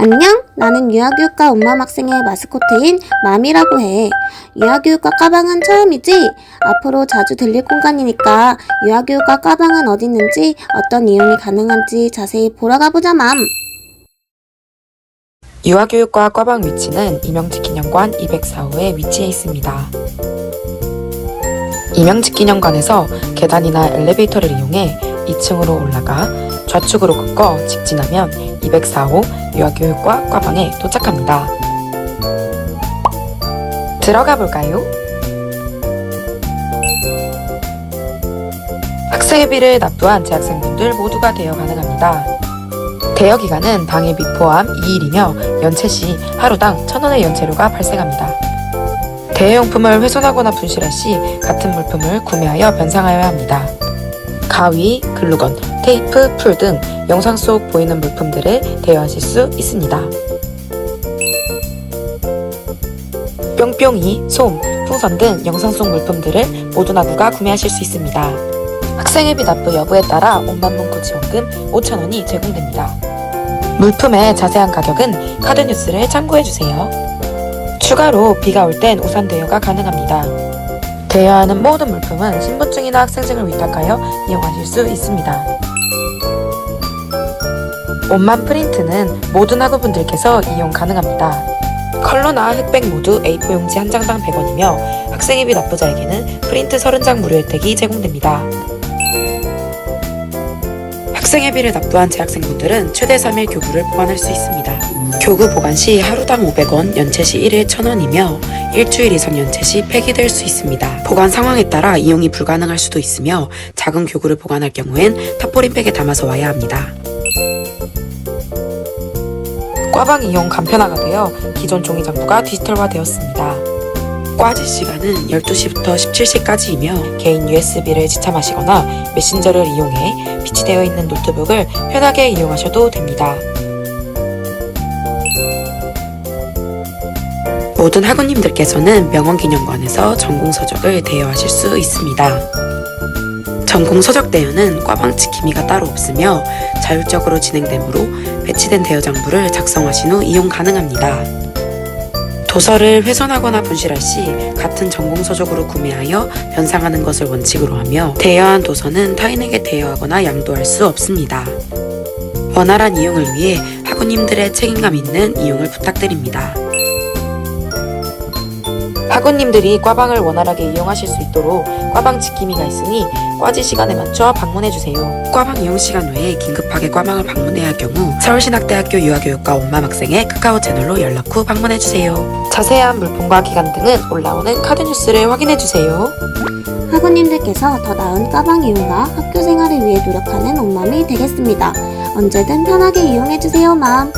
안녕? 나는 유아교육과 온맘 학생의 마스코트인 맘이라고 해. 유아교육과 가방은 처음이지? 앞으로 자주 들릴 공간이니까 유아교육과 가방은 어디 있는지 어떤 이용이 가능한지 자세히 보러 가보자 맘. 유아교육과 과방 위치는 이명직기념관 204호에 위치해 있습니다. 이명직기념관에서 계단이나 엘리베이터를 이용해 2층으로 올라가 좌측으로 꺾어 직진하면 204호 유아교육과 과방에 도착합니다. 들어가 볼까요? 학생회비를 납부한 재학생분들 모두가 대여 가능합니다. 대여 기간은 당일비 포함 2일이며 연체 시 하루당 1,000원의 연체료가 발생합니다. 대여용품을 훼손하거나 분실할 시 같은 물품을 구매하여 변상하여야 합니다. 가위, 글루건, 테이프, 풀 등 영상 속 보이는 물품들을 대여하실 수 있습니다. 뿅뿅이, 솜, 풍선 등 영상 속 물품들을 모두 나부가 구매하실 수 있습니다. 학생회비 납부 여부에 따라 온만문구 지원금 5,000원이 제공됩니다. 물품의 자세한 가격은 카드 뉴스를 참고해주세요. 추가로 비가 올 땐 우산 대여가 가능합니다. 대여하는 모든 물품은 신분증이나 학생증을 위탁하여 이용하실 수 있습니다. 온만 프린트는 모든 학우분들께서 이용 가능합니다. 컬러나 흑백 모두 A4 용지 한 장당 100원이며 학생회비 납부자에게는 프린트 30장 무료 혜택이 제공됩니다. 학생회비를 납부한 재학생분들은 최대 3일 교부를 보관할 수 있습니다. 교구 보관 시 하루당 500원, 연체 시 1일 1000원이며 일주일 이상 연체 시 폐기될 수 있습니다. 보관 상황에 따라 이용이 불가능할 수도 있으며 작은 교구를 보관할 경우엔 타포린백에 담아서 와야 합니다. 꽈방 이용 간편화가 되어 기존 종이 장부가 디지털화되었습니다. 과지 시간은 12시부터 17시까지이며 개인 USB를 지참하시거나 메신저를 이용해 비치되어 있는 노트북을 편하게 이용하셔도 됩니다. 모든 학우님들께서는 명원기념관에서 전공서적을 대여하실 수 있습니다. 전공서적 대여는 과방치 기미가 따로 없으며 자율적으로 진행되므로 배치된 대여 장부를 작성하신 후 이용 가능합니다. 도서를 훼손하거나 분실할 시 같은 전공 서적으로 구매하여 변상하는 것을 원칙으로 하며 대여한 도서는 타인에게 대여하거나 양도할 수 없습니다. 원활한 이용을 위해 학우님들의 책임감 있는 이용을 부탁드립니다. 학우님들이 과방을 원활하게 이용하실 수 있도록 과방 지킴이가 있으니 과지 시간에 맞춰 방문해주세요. 과방 이용 시간 외에 긴급하게 과방을 방문해야 할 경우 서울신학대학교 유아교육과 온맘 학생의 카카오 채널로 연락 후 방문해주세요. 자세한 물품과 기간 등은 올라오는 카드 뉴스를 확인해주세요. 학우님들께서 더 나은 가방 이용과 학교 생활을 위해 노력하는 온맘이 되겠습니다. 언제든 편하게 이용해주세요 맘.